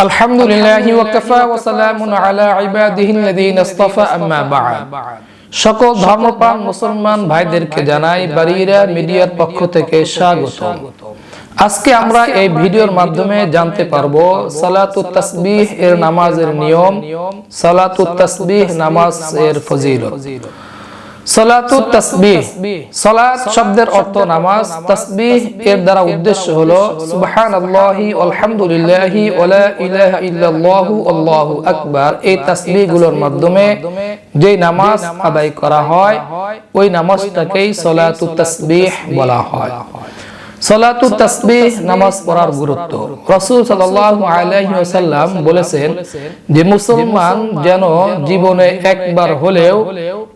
الحمد لله وكفى وسلام على عباده الذين اصطفى أما بعد সকল ধর্মপ্রাণ মুসলমান ভাইদেরকে জানাই বাড়িরা মিডিয়ার পক্ষ থেকে স্বাগত আজকে আমরা এই ভিডিওর মাধ্যমে জানতে পারবো সালাতুত তাসবিহ এর নামাজের নিয়ম সালাতুত তাসবিহ নামাজ এর ফজিলত তাসবিহ। সালাত শব্দের অর্থ নামাজ। তাসবিহ এর দ্বারা উদ্দেশ্য হলো, সুবহানাল্লাহি, আলহামদুলিল্লাহি, ওয়ালা ইলাহা ইল্লাল্লাহু, আল্লাহু আকবার। এই তাসবিহগুলোর মাধ্যমে যে নামাজ আদায় করা হয়, ওই নামাজটাকেই সালাতুত তাসবিহ বলা হয়। সলাতু তাসবিহ নামাজ পড়ার গুরুত্ব। রাসূল সাল্লাল্লাহু আলাইহি ওয়াসাল্লাম বলেছেন যে, মুসলমান যেন জীবনে একবার হলেও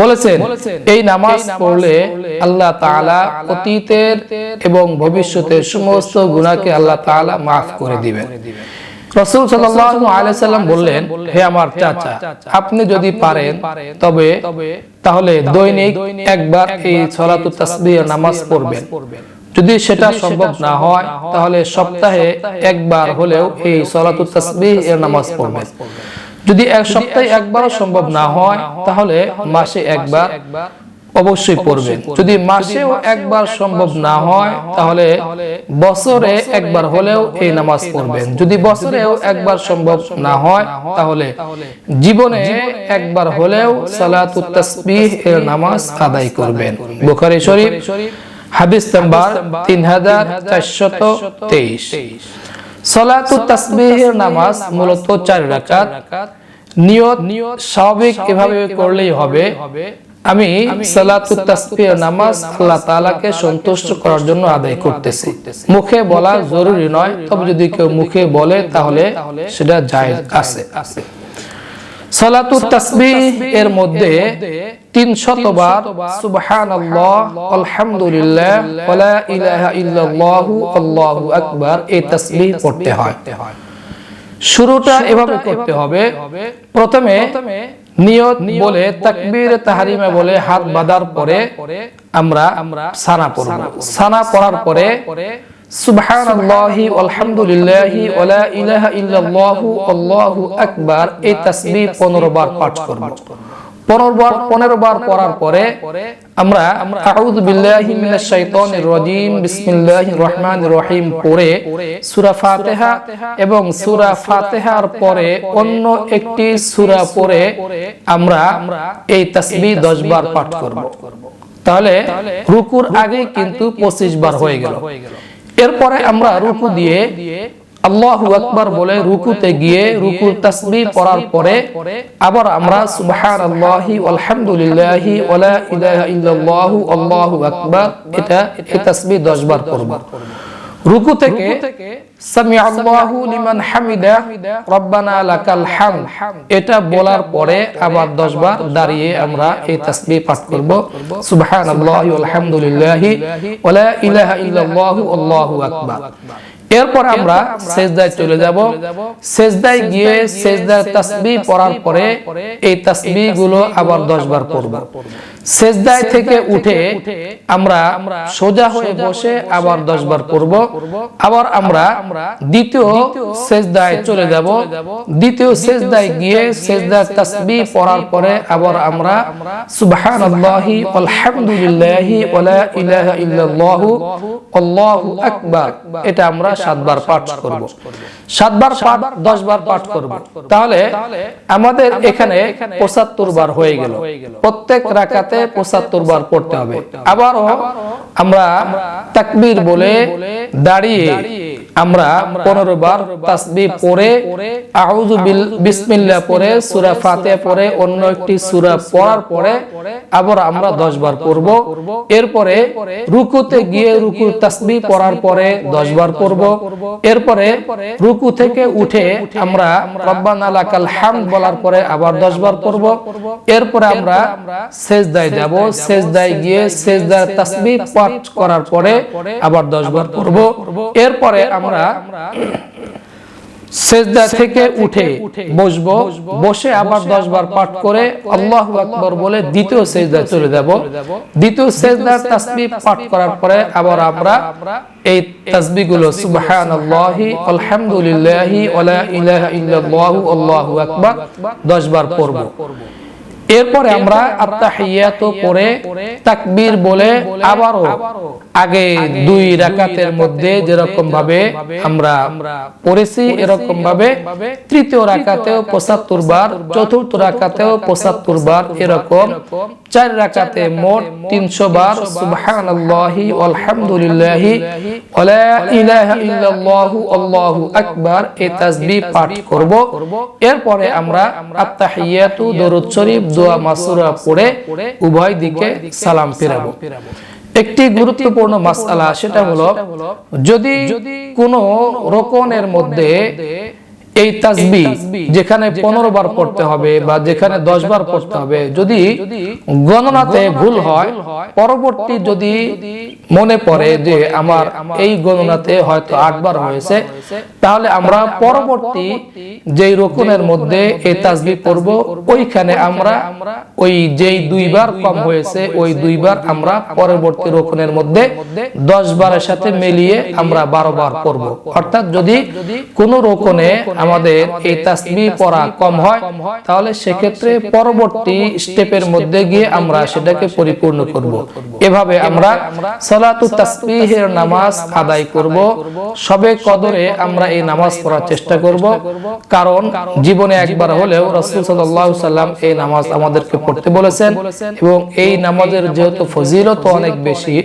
বলেছেন এই নামাজ পড়লে আল্লাহ তাআলা অতীতের এবং ভবিষ্যতের সমস্ত গুনাহকে আল্লাহ তাআলা maaf করে দিবেন। রসুল সাল্লাম বললেন হে আমার চাচা আপনি যদি পারেন তবে তাহলে দৈনিক একবার এই সালাতুত তাসবিহ নামাজ পড়বেন। যদি সেটা সম্ভব না হয় তাহলে সপ্তাহে একবার হলেও এই সালাতুত তাসবিহ এর নামাজ পড়বেন। যদি এক সপ্তাহে একবারও সম্ভব না হয়, তাহলে মাসে একবার অবশ্যই পড়বেন যদি মাসেও একবার সম্ভব না হয়, তাহলে বছরে একবার হলেও এই নামাজ পড়বেন। যদি বছরেও একবার সম্ভব না হয়, তাহলে জীবনে একবার হলেও সালাতুত তাসবিহ এর নামাজ আদায় করবেন। বুখারী শরীফ, হাদিস নাম্বার 3423 সালাতুত তাসবিহের নামাজ মূলত চার রাকাত। নিয়ত স্বাভাবিক এভাবে করলেই হবে। আমি নামাজ আল্লাহ তাআলাকে সন্তুষ্ট করার জন্য আদায় করতেছি। মুখে বলা জরুরি নয়, তবে যদি কেউ মুখে বলে, তাহলে সেটা জায়েজ আছে। সালাতুত তাসবিহ এর মধ্যে 300 বার সুবহানাল্লাহ আলহামদুলিল্লাহ ওয়ালা ইলাহা ইল্লাল্লাহু আল্লাহু আকবার এই তাসবিহ পড়তে হয়। শুরুটা এভাবে করতে হবে। প্রথমে নিয়ত বলে তাকবীর তাহরিমে বলে হাত বাঁধার পরে আমরা সানা পড়ব। সানা পড়ার পরে সুবহানাল্লাহি আলহামদুলিল্লাহি ওয়ালা ইলাহা ইল্লাল্লাহু আল্লাহু আকবার। এই তাসবিহ 15 বার পাঠ করব। পনেরো বার পনেরো বার পড়ার পরে আমরা আউযু বিল্লাহি মিনাশ শাইতানির রাজিম বিসমিল্লাহির রহমানির রহিম পড়ে সূরা ফাতিহা এবং সূরা ফাতিহার পরে অন্য একটি সূরা পড়ে আমরা এই তাসবিহ 10 বার পাঠ করব। তাহলে রুকুর আগে কিন্তু 25 বার হয়ে গেল। এরপরে আমরা রুকু দিয়ে আল্লাহ আকবার বলে রুকুতে গিয়ে রুকুর তাসবি পড়ার পরে আবার আমরা সুবহানাল্লাহি আলহামদুলিল্লাহি ওয়ালা ইলাহা ইল্লাল্লাহু আল্লাহু আকবার, এটা এই তাসবি 10 বার পড়ব রুকু থেকে সামি আল্লাহু লিমান হামিদা রব্বানা লাকাল হামদ। এটা বলার পরে আবার 10 বার দাঁড়িয়ে আমরা এই তাসবিহ পাঠ করব। সুবহানাল্লাহি আলহামদুলিল্লাহি ওয়ালা ইলাহা ইল্লাল্লাহু আল্লাহু আকবার। এরপর আমরা সেজদায় চলে যাব। সেজদায় গিয়ে সেজদার তাসবিহ পড়ার পরে এই তাসবিহগুলো আবার 10 বার পড়ব। সেজদায় থেকে উঠে আমরা সোজা হয়ে বসে আবার 10 বার পড়ব আবার আমরা দ্বিতীয় সেজদায় চলে যাব। দ্বিতীয় সেজদায় গিয়ে সেজদার তাসবিহ পড়ার পরে আবার আমরা সুবহানাল্লাহি আলহামদুলিল্লাহি ওয়ালা ইলাহা ইল্লাল্লাহু আল্লাহু আকবার। এটা আমরা সাতবার পাঠ করব। সাতবার পাঠ দশ বার পাঠ করব। তাহলে আমাদের এখানে পঁচাত্তর বার হয়ে গেল। প্রত্যেক রাকাতে পঁচাত্তর বার পড়তে হবে। আবারও আমরা তাকবির বলে দাঁড়িয়ে আমরা পনেরো বার তাসবি বিল, বিসমিল্লাহ পড়ে, সূরা ফাতিহা অন্য একটি সূরা পড়ার পরে আবার আমরা দশ বার পড়ব। এরপরে রুকুতে গিয়ে রুকু তাসবি পড়ার পরে দশ বার পড়ব। এরপরে রুকু থেকে উঠে আমরা রব্বানা লাকাল হামদ বলার পরে আবার দশ বার পড়ব। এরপরে আমরা সেজদায় যাব, সেজদায় গিয়ে সেজদার তাসবি পাঠ করার পরে আবার দশ বার পড়ব। এরপরে আমরা সেজদা থেকে উঠে বসবো বসে আবার দশ বার পাঠ করে আল্লাহ আকবর বলে দ্বিতীয় সেজদায় চলে যাব। দ্বিতীয় সেজদার তাসবি পাঠ করার পরে আবার আমরা এই তাসবিগুলো সুবহানাল্লাহি আলহামদুলিল্লাহি ওয়ালা ইলাহা ইল্লাল্লাহু আল্লাহু আকবার 10 বার পড়ব। এরপরে আমরা আত্তাহিয়াত পড়ে তাকবীর বলে আবারও আগে দুই রাকাতের মধ্যে যেরকম ভাবে আমরা পড়েছি এরকম ভাবে তৃতীয় রাকাতেও পঁচাত্তর বার চতুর্থ রাকাতেও পঁচাত্তর বার এরকম। চার রাকাতে মোট তিনশো বার সুবহানাল্লাহি আলহামদুলিল্লাহি ওয়ালা ইলাহা ইল্লাল্লাহু আল্লাহু আকবার এই তাসবিহ পাঠ করব। এরপরে আমরা আত্তাহিয়াতু দরুদ শরীফ দোয়া মাসুরা পড়ে উভয় দিকে সালাম ফেরাবো। একটি গুরুত্বপূর্ণ মাসালা সেটা হলো, যদি কোনো রোকনের মধ্যে এই তাসবি যেখানে পনেরো বার পড়তে হবে বা যেখানে দশ বার পড়তে হবে। যদি গণনাতে ভুল হয় পরবর্তী যদি মনে পড়ে যে আমার এই গণনাতে হয়তো আটবার হয়েছে তাহলে আমরা পরবর্তী যেই রোকনের মধ্যে এই তাসবি পড়ব ওইখানে আমরা ওই যেই দুইবার কম হয়েছে ওই দুইবার আমরা পরবর্তী রোকনের মধ্যে দশ বারের সাথে মিলিয়ে আমরা বারো বার পড়ব। অর্থাৎ যদি কোনো রোকনে আমাদের এই তাসবি পড়া কম হয়, তাহলে সেক্ষেত্রে পরবর্তী স্টেপের মধ্যে গিয়ে আমরা সেটাকে পরিপূর্ণ করব। এভাবে আমরা সালাতু তাসবিহের নামাজ আদায় করব। সবে কদরে আমরা এই নামাজ পড়ার চেষ্টা করব। কারণ জীবনে একবার হলেও রাসূল সাল্লাল্লাহু সাল্লাম এই নামাজ আমাদেরকে পড়তে বলেছেন এবং এই নামাজের যেহেতু ফজিলত অনেক বেশি,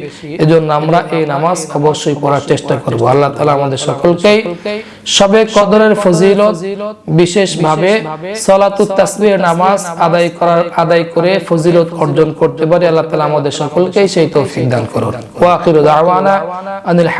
এজন্য আমরা এই নামাজ অবশ্যই পড়ার চেষ্টা করব। আল্লাহ তাআলা আমাদের সকলকেই সবে কদরের ফজিলত বিশেষভাবে সলাতুত তাসবিহ নামাজ আদায় করার আদায় করে ফজিলত অর্জন করতে পারে। আল্লাহ তালা আমাদের সকলকেই সেই তৌফিক দান করুন। ওয়া দাওয়ানা আনিল